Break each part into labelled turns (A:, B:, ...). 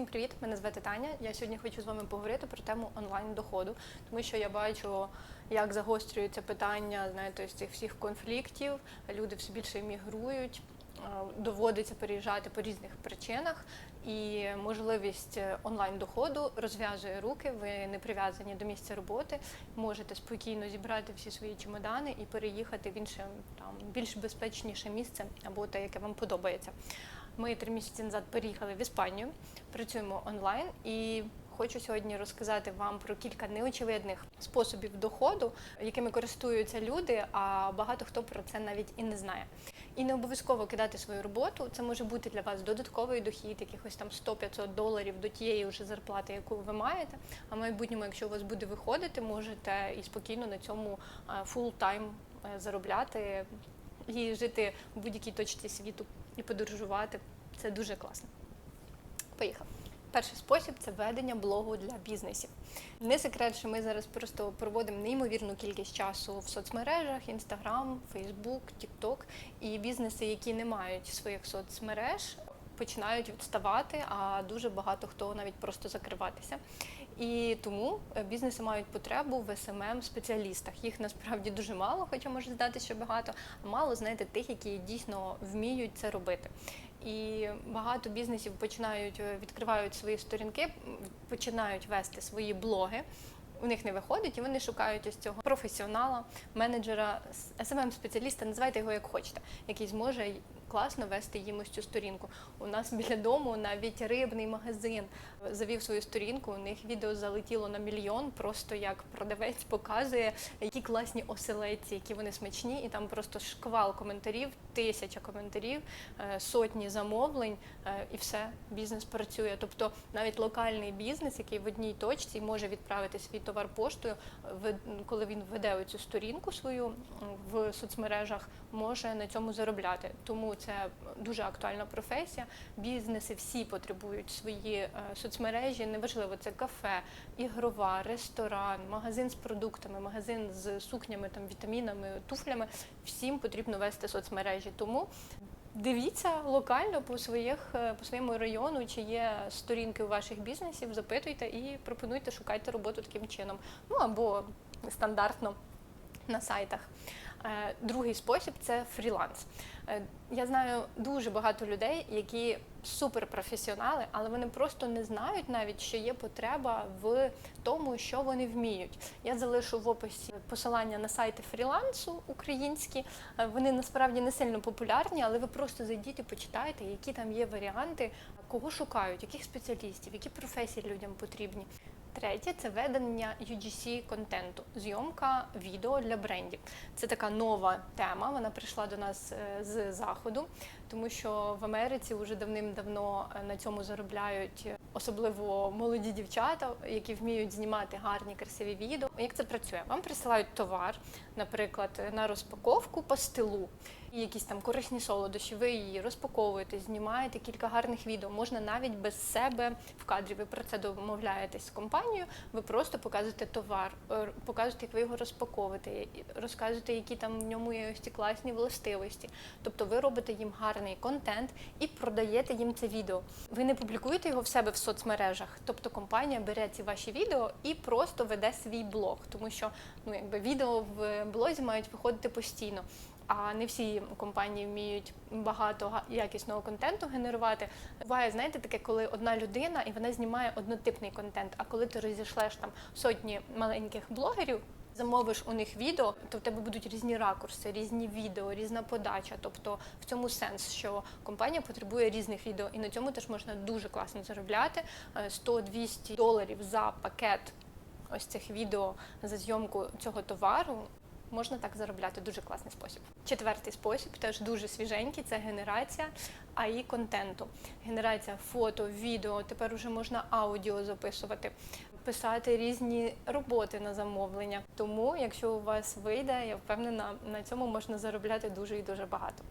A: Всім привіт! Мене звати Таня. Я сьогодні хочу з вами поговорити про тему онлайн доходу, тому що я бачу, як загострюється питання знаєте, з цих всіх конфліктів. Люди все більше емігрують, е, доводиться переїжджати по різних причинах, і можливість онлайн доходу розв'язує руки. Ви не прив'язані до місця роботи, можете спокійно зібрати всі свої чемодани і переїхати в інше там більш безпечніше місце або те, яке вам подобається. Ми три місяці назад переїхали в Іспанію, працюємо онлайн і хочу сьогодні розказати вам про кілька неочевидних способів доходу, якими користуються люди, а багато хто про це навіть і не знає. І не обов'язково кидати свою роботу. Це може бути для вас додатковий дохід, якихось там 100-500 доларів до тієї вже зарплати, яку ви маєте. А в майбутньому, якщо у вас буде виходити, можете і спокійно на цьому фул тайм заробляти і жити в будь-якій точці світу і подорожувати. Це дуже класно. Поїхали. Перший спосіб це ведення блогу для бізнесів. Не секрет, що ми зараз просто проводимо неймовірну кількість часу в соцмережах: Instagram, Facebook, TikTok. І бізнеси, які не мають своїх соцмереж, починають відставати, а дуже багато хто навіть просто закриватися. І тому бізнеси мають потребу в smm спеціалістах. Їх насправді дуже мало, хоча може здати, що багато, а мало знаєте тих, які дійсно вміють це робити. І багато бізнесів починають відкривають свої сторінки, починають вести свої блоги. У них не виходить, і вони шукають ось цього професіонала, менеджера, smm спеціаліста називайте його як хочете, який зможе класно вести їм ось цю сторінку. У нас біля дому навіть рибний магазин завів свою сторінку. У них відео залетіло на мільйон, просто як продавець показує, які класні оселедці, які вони смачні, і там просто шквал коментарів, тисяча коментарів, сотні замовлень, і все, бізнес працює. Тобто навіть локальний бізнес, який в одній точці може відправити свій товар поштою, коли він веде цю сторінку свою в соцмережах, може на цьому заробляти. Тому це дуже актуальна професія. Бізнеси всі потребують свої соцмережі. Неважливо, це кафе, ігрова, ресторан, магазин з продуктами, магазин з сукнями, там вітамінами, туфлями. Всім потрібно вести соцмережі. Тому дивіться локально по своїх по своєму району, чи є сторінки у ваших бізнесів, запитуйте і пропонуйте, шукайте роботу таким чином. Ну або стандартно на сайтах. Другий спосіб це фріланс. Я знаю дуже багато людей, які суперпрофесіонали, але вони просто не знають навіть, що є потреба в тому, що вони вміють. Я залишу в описі посилання на сайти фрілансу українські. Вони насправді не сильно популярні, але ви просто зайдіть і почитайте, які там є варіанти, кого шукають, яких спеціалістів, які професії людям потрібні. Третє це ведення UGC контенту, зйомка відео для брендів. Це така нова тема. Вона прийшла до нас з заходу, тому що в Америці вже давним-давно на цьому заробляють особливо молоді дівчата, які вміють знімати гарні красиві відео. Як це працює? Вам присилають товар, наприклад, на розпаковку по стилу. І якісь там корисні солодощі, ви її розпаковуєте, знімаєте кілька гарних відео. Можна навіть без себе в кадрі. Ви про це домовляєтесь з компанією. Ви просто показуєте товар, показуєте, як ви його розпаковуєте, розказуєте, які там в ньому є ось ці класні властивості. Тобто ви робите їм гарний контент і продаєте їм це відео. Ви не публікуєте його в себе в соцмережах. Тобто компанія бере ці ваші відео і просто веде свій блог, тому що ну якби відео в блозі мають виходити постійно. А не всі компанії вміють багато якісного контенту генерувати. Буває, знаєте, таке, коли одна людина і вона знімає однотипний контент. А коли ти розійшлеш там сотні маленьких блогерів, замовиш у них відео, то в тебе будуть різні ракурси, різні відео, різна подача. Тобто в цьому сенс, що компанія потребує різних відео, і на цьому теж можна дуже класно заробляти 100-200 доларів за пакет ось цих відео за зйомку цього товару. Можна так заробляти дуже класний спосіб. Четвертий спосіб, теж дуже свіженький, це генерація АІ контенту. Генерація фото, відео, тепер вже можна аудіо записувати, писати різні роботи на замовлення. Тому, якщо у вас вийде, я впевнена, на цьому можна заробляти дуже і дуже багато.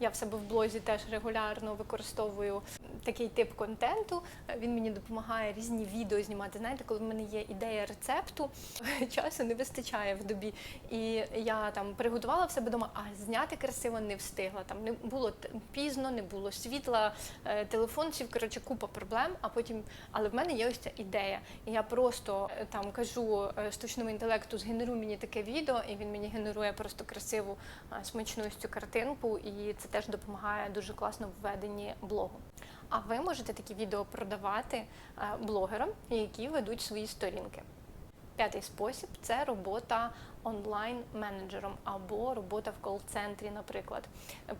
A: Я в себе в блозі теж регулярно використовую такий тип контенту. Е, Він мені допомагає різні відео знімати. Знаєте, коли в мене є ідея рецепту, часу не вистачає в добі. І я там приготувала в себе вдома, а зняти красиво не встигла. Там не було пізно, не було світла, е, телефон сів, коротше, купа проблем. А потім, але в мене є ось ця ідея. І я просто е, там кажу е, штучному інтелекту, згенеруй мені таке відео, і він мені генерує просто красиву е, смачну цю картинку, і це теж допомагає дуже класно в веденні блогу. А ви можете такі відео продавати е, блогерам, які ведуть свої сторінки. П'ятий спосіб це робота онлайн-менеджером або робота в кол-центрі, наприклад.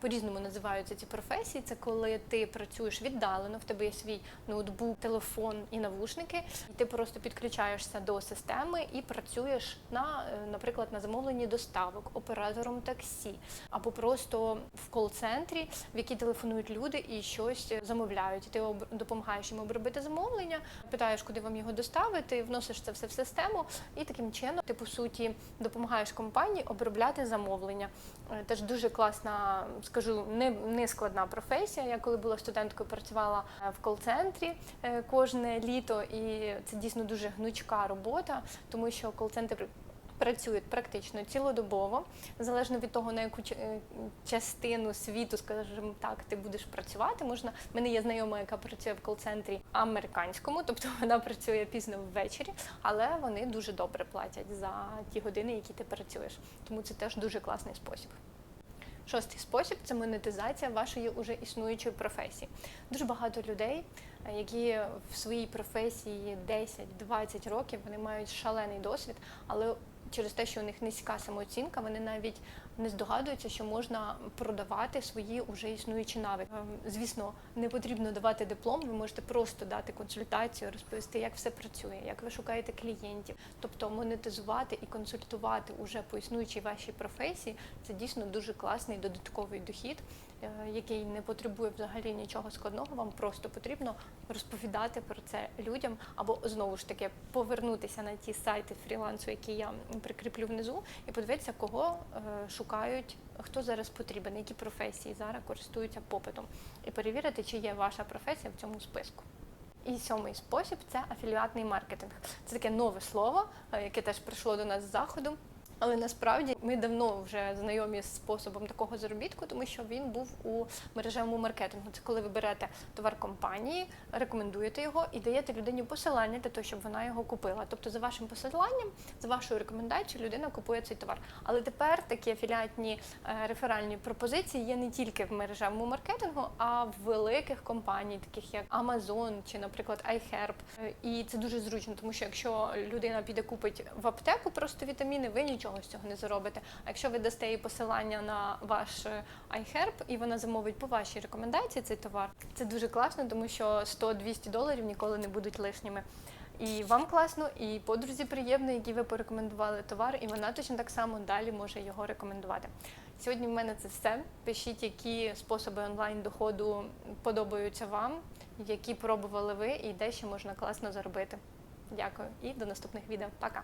A: По-різному називаються ці професії. Це коли ти працюєш віддалено, в тебе є свій ноутбук, телефон і навушники, і ти просто підключаєшся до системи і працюєш на, е, наприклад, на замовленні доставок, оператором таксі, або просто в кол-центрі, в який телефонують люди і щось замовляють. І ти допомагаєш їм обробити замовлення, питаєш, куди вам його доставити, вносиш це все в систему, і таким чином ти по суті допомагаєш компанії обробляти замовлення. Е, Теж дуже класна, скажу, не, не складна професія. Я коли була студенткою, працювала е, в кол-центрі е, кожне літо, і це дійсно дуже гнучка робота, тому що кол-центр працюють практично цілодобово, залежно від того, на яку е, частину світу, скажімо так, ти будеш працювати. Можна в мене є знайома, яка працює в кол-центрі американському, тобто вона працює пізно ввечері, але вони дуже добре платять за ті години, які ти працюєш. Тому це теж дуже класний спосіб. Шостий спосіб це монетизація вашої уже існуючої професії. Дуже багато людей, е, які в своїй професії 10-20 років, вони мають шалений досвід, але через те, що у них низька самооцінка, вони навіть не здогадуються, що можна продавати свої уже існуючі навики. Звісно, не потрібно давати диплом, ви можете просто дати консультацію, розповісти, як все працює, як ви шукаєте клієнтів. Тобто монетизувати і консультувати уже по існуючій вашій професії це дійсно дуже класний додатковий дохід, е, який не потребує взагалі нічого складного. Вам просто потрібно розповідати про це людям, або знову ж таки повернутися на ті сайти фрілансу, які я прикріплю внизу, і подивитися, кого е, шукають, хто зараз потрібен, які професії зараз користуються попитом, і перевірити, чи є ваша професія в цьому списку. І сьомий спосіб це афіліатний маркетинг. Це таке нове слово, е, яке теж прийшло до нас з заходу. Але насправді ми давно вже знайомі з способом такого заробітку, тому що він був у мережевому маркетингу. Це коли ви берете товар компанії, рекомендуєте його і даєте людині посилання для того, щоб вона його купила. Тобто, за вашим посиланням, за вашою рекомендацією, людина купує цей товар. Але тепер такі афіліатні е, реферальні пропозиції є не тільки в мережевому маркетингу, а в великих компаній, таких як Amazon чи, наприклад, iHerb. Е, І це дуже зручно, тому що якщо людина піде купить в аптеку просто вітаміни, ви нічого з цього не заробите. А якщо ви дасте їй посилання на ваш е, iHerb і вона замовить по вашій рекомендації цей товар, це дуже класно, тому що 100-200 доларів ніколи не будуть лишніми. І вам класно, і подрузі приємно, які ви порекомендували товар, і вона точно так само далі може його рекомендувати. Сьогодні в мене це все. Пишіть, які способи онлайн доходу подобаються вам, які пробували ви, і де ще можна класно заробити. Дякую і до наступних відео. Пока!